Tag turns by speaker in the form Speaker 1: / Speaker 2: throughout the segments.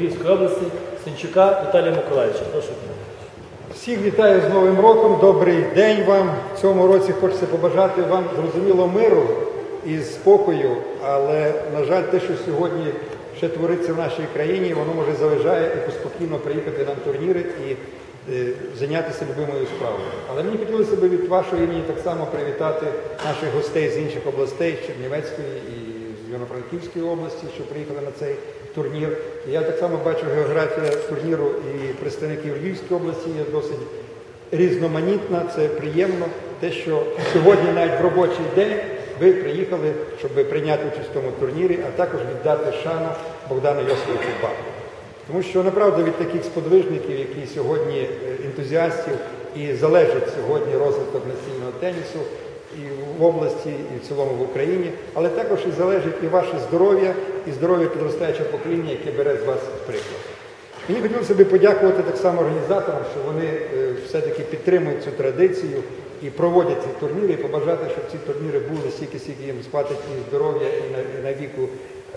Speaker 1: Львівської області Сенчука Віталія Миколаївича. Прошу.
Speaker 2: Всіх вітаю з Новим роком, добрий день вам. В цьому році хочеться побажати вам зрозуміло миру і спокою, але, на жаль, те, що сьогодні ще твориться в нашій країні, воно може заважає і поспокійно приїхати на турніри і е, зайнятися любимою справою. Але мені хотілося б від вашого імені так само привітати наших гостей з інших областей, Чернівецької і Івано-Франківської області, що приїхали на цей турнір. Я так само бачу географія турніру і представників Львівської області є досить різноманітна, це приємно. Те, що сьогодні навіть в робочий день ви приїхали, щоб прийняти участь в тому турнірі, а також віддати шану Богдану Йосифовичу Баху. Тому що направду від таких сподвижників, які сьогодні е, ентузіастів і залежить сьогодні розвиток настільного тенісу і в області, і в цілому в Україні, але також і залежить і ваше здоров'я, і здоров'я підростаючого покоління, яке бере з вас приклад. Мені хотілося б подякувати так само організаторам, що вони е, все-таки підтримують цю традицію і проводять ці турніри, і побажати, щоб ці турніри були стільки, скільки їм сплатить і здоров'я, і на, і на віку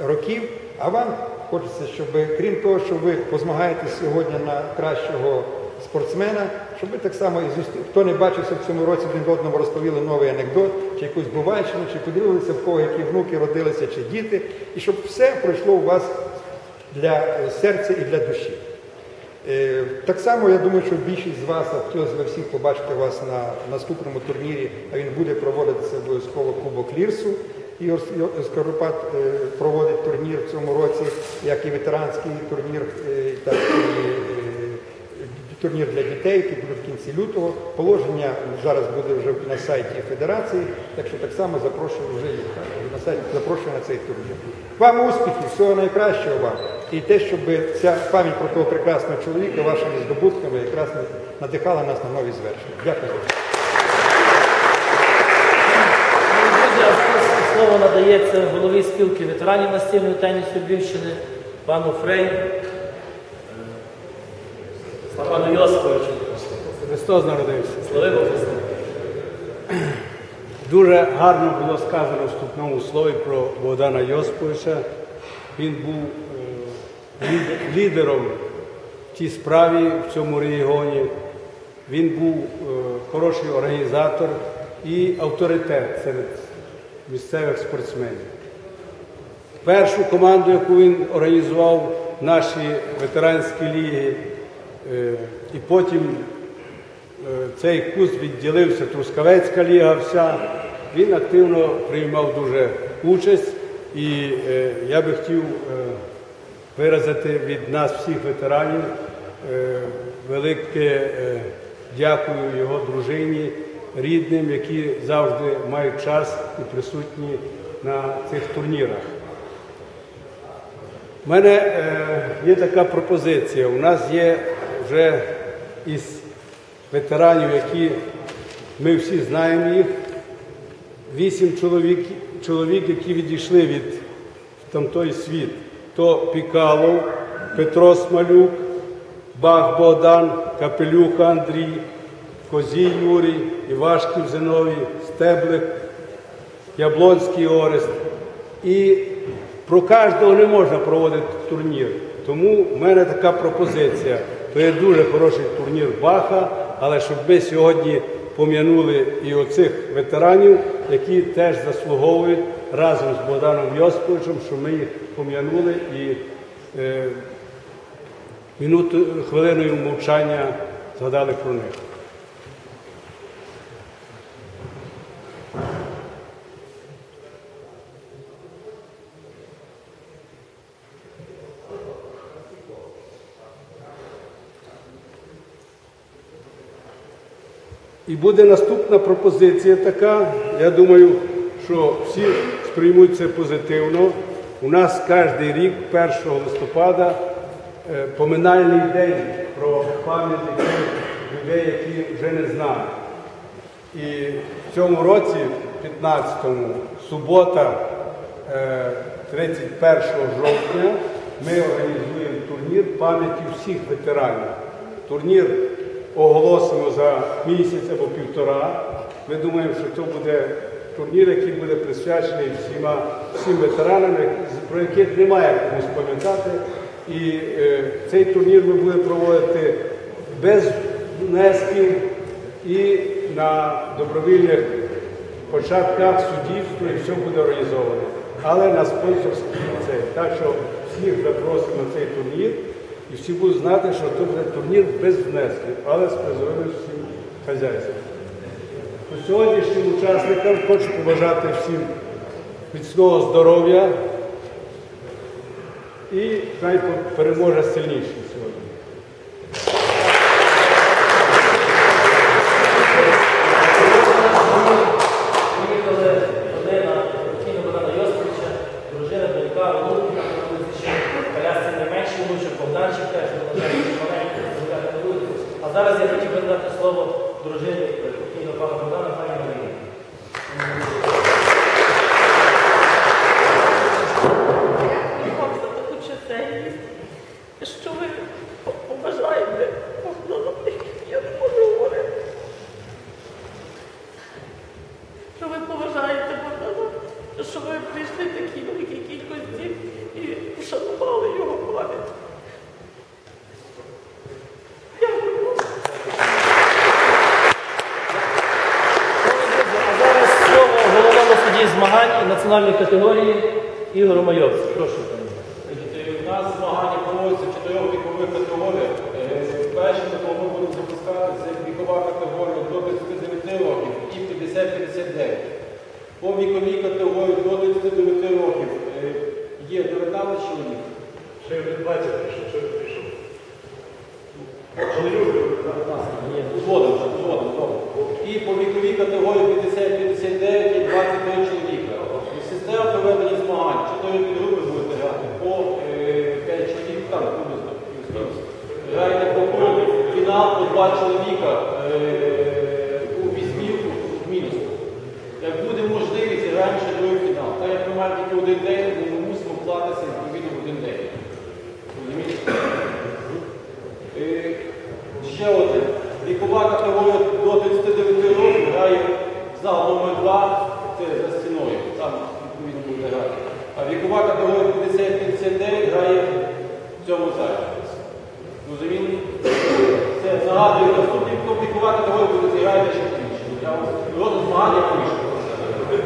Speaker 2: років. А вам хочеться, щоб крім того, що ви позмагаєтесь сьогодні на кращого спортсмена, щоб ви так само хто не бачився в цьому році, один одному розповіли новий анекдот, чи якусь бувальщину, чи поділилися в кого які внуки родилися, чи діти, і щоб все пройшло у вас для е, серця і для душі. Е, Так само я думаю, що більшість з вас, а хотілося б всіх побачити вас на наступному турнірі, а він буде проводитися обов'язково Кубок Лірсу. Ігор Скоропад е, проводить турнір в цьому році, як і ветеранський турнір, е, так і е, турнір для дітей, який буде в кінці лютого. Положення зараз буде вже на сайті Федерації, так що так само запрошую вже на сайті, запрошую на цей турнір. Вам успіхів, всього найкращого вам. І те, щоб ця пам'ять про того прекрасного чоловіка вашими здобутками якраз надихала нас на нові звершення. Дякую.
Speaker 1: Слово надається голові спілки ветеранів настільного тенісу Львівщини, пану Фрей, е, пану Йосиповичу.
Speaker 3: Христос народився.
Speaker 1: Славимо Христа.
Speaker 3: Дуже гарно було сказано в вступному слові про Богдана Йосиповича. Він був е, лідером в тій справі в цьому регіоні. Він був е, хороший організатор і авторитет серед місцевих спортсменів. Першу команду, яку він організував наші ветеранські ліги, е, і потім е, цей курс відділився Трускавецька ліга вся. Він активно приймав дуже участь. І е, я би хотів виразити від нас всіх ветеранів велике дякую його дружині, рідним, які завжди мають час і присутні на цих турнірах. У мене е, є така пропозиція. У нас є вже із ветеранів, які ми всі знаємо їх, вісім чоловік, чоловік, які відійшли від тамтої світ. То Пікалов, Петро Смалюк, Бах Богдан, Капелюха Андрій, Козій Юрій, Івашків Зиновій, Стеблик, Яблонський Орест. І про кожного не можна проводити турнір. Тому в мене така пропозиція. То є дуже хороший турнір Баха, але щоб ми сьогодні пом'янули і оцих ветеранів, які теж заслуговують разом з Богданом Йосиповичем, щоб ми їх пом'янули і е, хвилиною мовчання згадали про них. І буде наступна пропозиція така. Я думаю, що всі сприймуть це позитивно. У нас кожен рік, 1 листопада, е, поминальний день про пам'ять людей, які вже не знають. І в цьому році, 15-му, субота, е, 31 жовтня, ми організуємо турнір пам'яті всіх ветеранів. Турнір оголосимо за місяць або півтора. Ми думаємо, що це буде турнір, який буде присвячений всіма, всім ветеранам, про яких немає комусь пам'ятати. І е, цей турнір ми будемо проводити без внесків і на добровільних початках суддівства і все буде організовано. Але на спонсорській цей. Так що всіх запросимо на цей турнір і всі будуть знати, що тут буде турнір без внесків, але з призовими всім хазяйством. Сьогоднішнім учасникам хочу побажати всім міцного здоров'я і хай переможе сильніший сьогодні.
Speaker 1: А зараз я хотів би надати слово дружині покійного пана Богдана, пані Марії.
Speaker 4: Дякую вам за таку чисельність. Що ви побажаєте? Я не можу говорити. Що ви поважаєте Богдана? Що ви прийшли в такій великій кількості і вшанували його пам'ять. Дякую вам.
Speaker 1: А зараз слово головному судді змагань національної категорії Ігор Майовський. Прошу.
Speaker 5: У нас змагання проводяться в чотирьох вікових категоріях. Перші допомоги будемо запускати це вікова категорія до 39 років і 50-59. По віковій категорії до 39 років е, є 19 чоловік.
Speaker 3: Ще 20 прийшов, що прийшов.
Speaker 5: Узгодимо, узгодимо, добре. І по віковій категорії 50-59 є 23 чоловіка. І Система проведення Чотири підгрупи будете грати по 5 чоловік, там плюс-мінус. Граєте по кругу. Фінал по 2 чоловіка е, у вісьмівку в мінус. Як буде можливість, граємо ще другий фінал. Так як ми маємо тільки один день, ми мусимо вкладатися відповідно в один день. Е, Ще один. Вікова категорія до 39 років грає зал номер 2 це за стіною. Там відповідно буде грати. А вікова категорія 50-59 грає в цьому залі. Розумієте? Це загадує наступний вікова категорія буде зіграти ще більше. Розгляд змагання вийшло.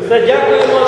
Speaker 1: Все, дякуємо